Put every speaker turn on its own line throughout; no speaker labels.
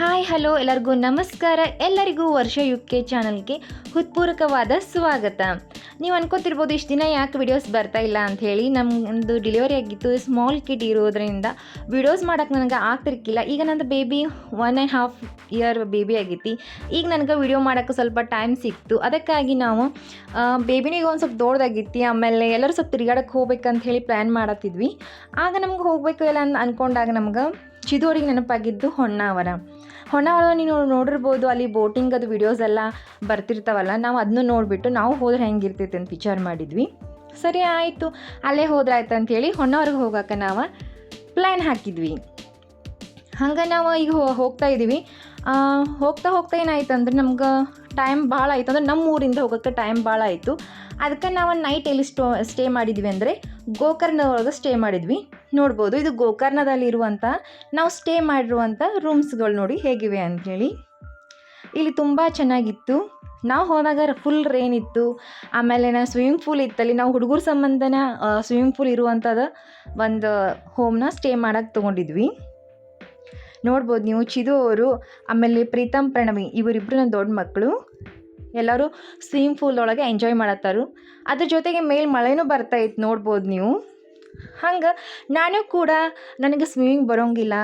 Hi hello ಎಲ್ಲರಿಗೂ ನಮಸ್ಕಾರ. ಎಲ್ಲರಿಗೂ ವರ್ಷ ಯು ಕೆ ಚಾನಲ್ಗೆ ಹೃತ್ಪೂರ್ವಕವಾದ ಸ್ವಾಗತ. ನೀವು ಅನ್ಕೋತಿರ್ಬೋದು ಇಷ್ಟು ದಿನ ಯಾಕೆ ವಿಡಿಯೋಸ್ ಬರ್ತಾ ಇಲ್ಲ ಅಂತ ಹೇಳಿ. ನಮ್ಮದು ಡೆಲಿವರಿ ಆಗಿತ್ತು ಸ್ಮಾಲ್ ಕಿಟ್ ಇರೋದ್ರಿಂದ ವಿಡಿಯೋಸ್ ಮಾಡೋಕ್ಕೆ ನನಗೆ ಆಗ್ತಿರ್ಕಿಲ್ಲ. ಈಗ ನಂದು baby one and half year baby ಆಗೈತಿ ಈಗ ನನಗೆ ವಿಡಿಯೋ ಮಾಡೋಕ್ಕೆ ಸ್ವಲ್ಪ ಟೈಮ್ ಸಿಕ್ತು. ಅದಕ್ಕಾಗಿ ನಾವು ಬೇಬಿನಿಗೆ ಒಂದು ಸ್ವಲ್ಪ ದೊಡ್ಡದಾಗಿತ್ತು. ಆಮೇಲೆ ಎಲ್ಲರೂ ಸ್ವಲ್ಪ ತಿರುಗಾಡಕ್ಕೆ ಹೋಗ್ಬೇಕಂತ ಹೇಳಿ ಪ್ಲ್ಯಾನ್ ಮಾಡತ್ತಿದ್ವಿ. ಆಗ ನಮ್ಗೆ ಹೋಗಬೇಕು ಇಲ್ಲ ಅಂತ ಅಂದ್ಕೊಂಡಾಗ ನಮ್ಗೆ ಚಿದೋರಿಗೆ ನೆನಪಾಗಿದ್ದು ಹೊನ್ನಾವರ. ಹೊನ್ನಾವರ ನೀನು ನೋಡಿರ್ಬೋದು, ಅಲ್ಲಿ ಬೋಟಿಂಗ್ ಅದು ವಿಡಿಯೋಸ್ ಎಲ್ಲ ಬರ್ತಿರ್ತಾವಲ್ಲ, ನಾವು ಅದನ್ನು ನೋಡಿಬಿಟ್ಟು ನಾವು ಹೋದ್ರೆ ಹೆಂಗಿರ್ತೈತೆ ಅಂತ ವಿಚಾರ ಮಾಡಿದ್ವಿ. ಸರಿ, ಆಯಿತು. ಅಲ್ಲೇ ಹೋದ್ರೆ ಆಯ್ತು ಅಂಥೇಳಿ ಹೊನ್ನಾವರ್ಗೆ ಹೋಗೋಕೆ ನಾವು ಪ್ಲ್ಯಾನ್ ಹಾಕಿದ್ವಿ. ಹಂಗೆ ನಾವು ಈಗ ಹೋಗ್ತಾ ಇದ್ದೀವಿ ಹೋಗ್ತಾ ಹೋಗ್ತಾ ಏನಾಯ್ತು ಅಂದ್ರೆ ನಮ್ಗೆ ಟೈಮ್ ಭಾಳ ಆಯ್ತು. ಅಂದ್ರೆ ನಮ್ಮ ಊರಿಂದ ಹೋಗೋಕ್ಕೆ ಟೈಮ್ ಭಾಳ ಆಯಿತು. ಅದಕ್ಕೆ ನಾವು ನೈಟ್ ಎಲ್ಲಿ ಸ್ಟೋ ಸ್ಟೇ ಮಾಡಿದ್ವಿ ಅಂದರೆ ಗೋಕರ್ಣ ಒಳಗೆ ಸ್ಟೇ ಮಾಡಿದ್ವಿ. ನೋಡ್ಬೋದು ಇದು ಗೋಕರ್ಣದಲ್ಲಿರುವಂಥ ನಾವು ಸ್ಟೇ ಮಾಡಿರುವಂಥ ರೂಮ್ಸ್ಗಳು ನೋಡಿ ಹೇಗಿವೆ ಅಂಥೇಳಿ ಇಲ್ಲಿ ತುಂಬ ಚೆನ್ನಾಗಿತ್ತು. ನಾವು ಹೋದಾಗ ಫುಲ್ ರೇನ್ ಇತ್ತು. ಆಮೇಲೆ ನಾ ಸ್ವಿಮ್ಮಿಂಗ್ ಪೂಲ್ ಇತ್ತಲ್ಲಿ, ನಾವು ಹುಡುಗರ ಸಂಬಂಧನ ಸ್ವಿಮ್ಮಿಂಗ್ ಪೂಲ್ ಇರುವಂಥದ್ದು ಒಂದು ಹೋಮ್ನ ಸ್ಟೇ ಮಾಡೋಕ್ಕೆ ತೊಗೊಂಡಿದ್ವಿ. ನೋಡ್ಬೋದು ನೀವು ಚಿದು ಅವರು ಆಮೇಲೆ ಪ್ರೀತಮ್ ಪ್ರಣವಿ ಇವರಿಬ್ಬರು ನನ್ನ ದೊಡ್ಡ ಮಕ್ಕಳು ಎಲ್ಲರೂ ಸ್ವಿಮ್ಮಿಂಗ್ ಪೂಲ್ ಒಳಗೆ ಎಂಜಾಯ್ ಮಾಡತ್ತಾರು. ಅದ್ರ ಜೊತೆಗೆ ಮೇಲೆ ಮಳೆನೂ ಬರ್ತಾ ಇತ್ತು ನೋಡ್ಬೋದು ನೀವು. ಹಂಗೆ ನಾನು ಕೂಡ ನನಗೆ ಸ್ವಿಮ್ಮಿಂಗ್ ಬರೋಂಗಿಲ್ಲ.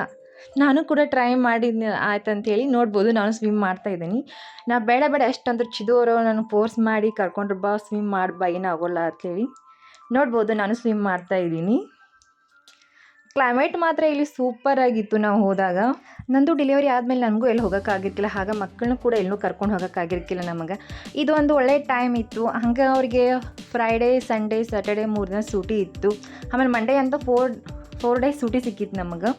ನಾನು ಕೂಡ ಟ್ರೈ ಮಾಡಿದ್ ಆಯ್ತು ಅಂತೇಳಿ ನೋಡ್ಬೋದು ನಾನು ಸ್ವಿಮ್ ಮಾಡ್ತಾ ಇದ್ದೀನಿ. ನಾ ಬೇಡ ಬೇಡ ಎಷ್ಟಂದ್ರೆ ಚಿದೋರು ನಾನು ಫೋರ್ಸ್ ಮಾಡಿ ಕರ್ಕೊಂಡ್ರು ಬಾ ಸ್ವಿಮ್ ಮಾಡಿ ಬಾ, ಏನಾಗೋಲ್ಲ ಅಂತೇಳಿ ನೋಡ್ಬೋದು ನಾನು ಸ್ವಿಮ್ ಮಾಡ್ತಾ ಇದ್ದೀನಿ. ಕ್ಲೈಮೇಟ್ ಮಾತ್ರ ಇಲ್ಲಿ ಸೂಪರ್ ಆಗಿತ್ತು ನಾವು ಹೋದಾಗ. ನಂದು ಡೆಲಿವರಿ ಆದಮೇಲೆ ನನಗೂ ಎಲ್ಲಿ ಹೋಗೋಕ್ಕಾಗಿರ್ಕಿಲ್ಲ ಹಾಗೆ ಮಕ್ಕಳನ್ನೂ ಕೂಡ ಎಲ್ಲೂ ಕರ್ಕೊಂಡು ಹೋಗೋಕ್ಕಾಗಿರ್ಕಿಲ್ಲ ನಮಗೆ. ಇದು ಒಂದು ಒಳ್ಳೆ ಟೈಮ್ ಇತ್ತು. ಹಂಗೆ ಅವ್ರಿಗೆ ಫ್ರೈಡೇ ಸಂಡೇ ಸ್ಯಾಟರ್ಡೇ ಮೂರು ದಿನ ಸೂಟಿ ಇತ್ತು. ಆಮೇಲೆ ಮಂಡೇ ಅಂತ ಫೋರ್ ಫೋರ್ ಡೇಸ್ ಸೂಟಿ ಸಿಕ್ಕಿತ್ತು ನಮಗೆ.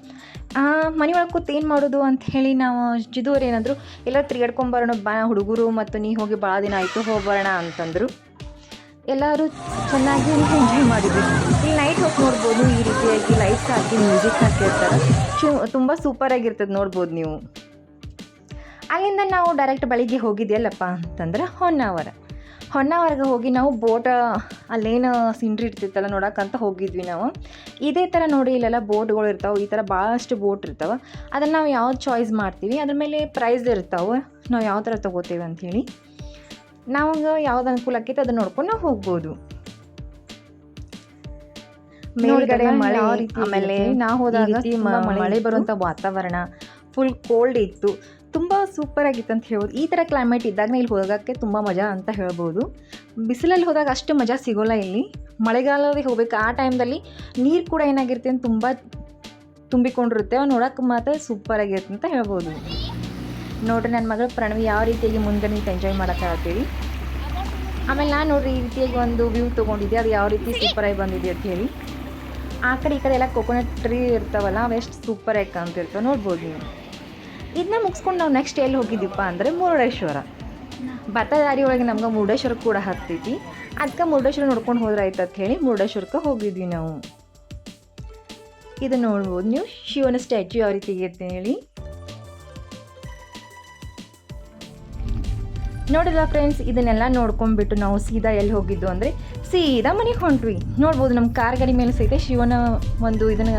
ಮನೆ ಒಳಗೆ ಕೂತು ಏನು ಮಾಡೋದು ಅಂತ ಹೇಳಿ ನಾವು ಜಿದೂರು ಏನಂದ್ರು ಎಲ್ಲ ತಿರ್ಗಾಡ್ಕೊಂಬರೋಣ ಬಾ ಹುಡುಗರು, ಮತ್ತು ನೀ ಹೋಗಿ ಭಾಳ ದಿನ ಆಯಿತು ಹೋಗ್ಬರೋಣ ಅಂತಂದರು. ಎಲ್ಲರೂ ಚೆನ್ನಾಗಿ ಎಂಜಾಯ್ ಮಾಡಿದ್ವಿ ಇಲ್ಲಿ ನೈಟ್ ಹೋಗಿ ನೋಡ್ಬೋದು, ಈ ರೀತಿಯಾಗಿ ಲೈಟ್ಸ್ ಹಾಕಿ ಮ್ಯೂಸಿಕ್ ಹಾಕಿರ್ತಾರೆ ಶೂ ತುಂಬ ಸೂಪರಾಗಿರ್ತದೆ ನೋಡ್ಬೋದು ನೀವು. ಅಲ್ಲಿಂದ ನಾವು ಡೈರೆಕ್ಟ್ ಬಳಿಗೆ ಹೋಗಿದೆಯಲ್ಲಪ್ಪ ಅಂತಂದ್ರೆ ಹೊನ್ನಾವರ. ಹೊನ್ನಾವರ್ಗೆ ಹೋಗಿ ನಾವು ಬೋಟ ಅಲ್ಲೇನು ಸಿಂಡ್ರಿ ಇರ್ತಿತ್ತಲ್ಲ ನೋಡೋಕ್ಕಂತ ಹೋಗಿದ್ವಿ ನಾವು. ಇದೇ ಥರ ನೋಡಿ ಇಲ್ಲೆಲ್ಲ ಬೋಟ್ಗಳು ಇರ್ತಾವೆ, ಈ ಥರ ಭಾಳಷ್ಟು ಬೋಟ್ ಇರ್ತಾವೆ. ಅದನ್ನು ನಾವು ಯಾವ್ದು ಚಾಯ್ಸ್ ಮಾಡ್ತೀವಿ, ಅದ್ರ ಮೇಲೆ ಪ್ರೈಸ್ ಇರ್ತಾವೆ. ನಾವು ಯಾವ ಥರ ತೊಗೋತೀವಿ ಅಂಥೇಳಿ ನಮಗೆ ಯಾವ್ದು ಅನುಕೂಲ ಆಕೈತೆ ಅದನ್ನ ನೋಡ್ಕೊಂಡು ನಾವು ಹೋಗ್ಬೋದು. ಮೇಲ್ಗಡೆ ಮಳೆ ಆಮೇಲೆ ನಾವು ಹೋದಾಗ ಮಳೆ ಬರುವಂಥ ವಾತಾವರಣ ಫುಲ್ ಕೋಲ್ಡ್ ಇತ್ತು. ತುಂಬ ಸೂಪರ್ ಆಗಿತ್ತು ಅಂತ ಹೇಳ್ಬೋದು. ಈ ತರ ಕ್ಲೈಮೇಟ್ ಇದ್ದಾಗ ಇಲ್ಲಿ ಹೋಗಕ್ಕೆ ತುಂಬಾ ಮಜಾ ಅಂತ ಹೇಳ್ಬೋದು. ಬಿಸಿಲಲ್ಲಿ ಹೋದಾಗ ಅಷ್ಟು ಮಜಾ ಸಿಗೋಲ್ಲ ಇಲ್ಲಿ. ಮಳೆಗಾಲದಲ್ಲಿ ಹೋಗ್ಬೇಕು ಆ ಟೈಮ್ದಲ್ಲಿ ನೀರು ಕೂಡ ಏನಾಗಿರುತ್ತೆ ಅಂತ ತುಂಬ ತುಂಬಿಕೊಂಡಿರುತ್ತೆ. ಅವು ನೋಡೋಕೆ ಮಾತ್ರ ಸೂಪರ್ ಆಗಿರುತ್ತೆ ಅಂತ ಹೇಳ್ಬೋದು. ನೋಡ್ರಿ ನನ್ನ ಮಗಳು ಪ್ರಣವಿ ಯಾವ ರೀತಿಯಾಗಿ ಮುಂದೆ ನೀವು ಎಂಜಾಯ್ ಹೇಳ್ತೀವಿ ಆಮೇಲೆ ನಾನು ನೋಡ್ರಿ, ಈ ರೀತಿಯಾಗಿ ಒಂದು ವ್ಯೂ ತೊಗೊಂಡಿದ್ದೆ, ಅದು ಯಾವ ರೀತಿ ಸೂಪರಾಗಿ ಬಂದಿದೆ ಅಂತ ಹೇಳಿ. ಆ ಕಡೆ ಈ ಕಡೆ ಎಲ್ಲ ಕೊಕೊನಟ್ ಟ್ರೀ ಇರ್ತಾವಲ್ಲ ಅವೆಷ್ಟು ಸೂಪರಾಗಿ ಕಾಣ್ತಿರ್ತಾವೆ ನೋಡ್ಬೋದು ನೀವು. ಇದನ್ನ ಮುಗಿಸ್ಕೊಂಡು ನಾವು ನೆಕ್ಸ್ಟ್ ಎಲ್ಲಿ ಹೋಗಿದ್ದೀವಪ್ಪ ಅಂದರೆ ಮುರುಡೇಶ್ವರ. ದಾರಿ ಒಳಗೆ ನಮ್ಗೆ ಮುರುಡೇಶ್ವರ ಕೂಡ ಹತ್ತೈತಿ. ಅದಕ್ಕೆ ಮುರುಡೇಶ್ವರ ನೋಡ್ಕೊಂಡು ಹೋದ್ರೆ ಆಯ್ತು ಅಂತ ಹೇಳಿ ಮುರುಡೇಶ್ವರಕ್ಕೆ ಹೋಗಿದ್ವಿ ನಾವು. ಇದು ನೋಡ್ಬೋದು ನೀವು, ಶಿವನ ಸ್ಟ್ಯಾಚ್ಯೂ ಯಾವ ರೀತಿ ಹೇಳಿ. ನೋಡಿಲ್ಲ ಫ್ರೆಂಡ್ಸ್ ಇದನ್ನೆಲ್ಲ ನೋಡ್ಕೊಂಡ್ಬಿಟ್ಟು ನಾವು ಸೀದಾ ಎಲ್ಲಿ ಹೋಗಿದ್ದು ಅಂದರೆ ಸೀದಾ ಮನೆಗೆ ಹೊಂಟ್ವಿ. ನೋಡ್ಬೋದು ನಮ್ಮ ಕಾರ್ ಗಾಡಿ ಮೇಲೆ ಸಹಿತ ಶಿವನ ಒಂದು ಇದನ್ನು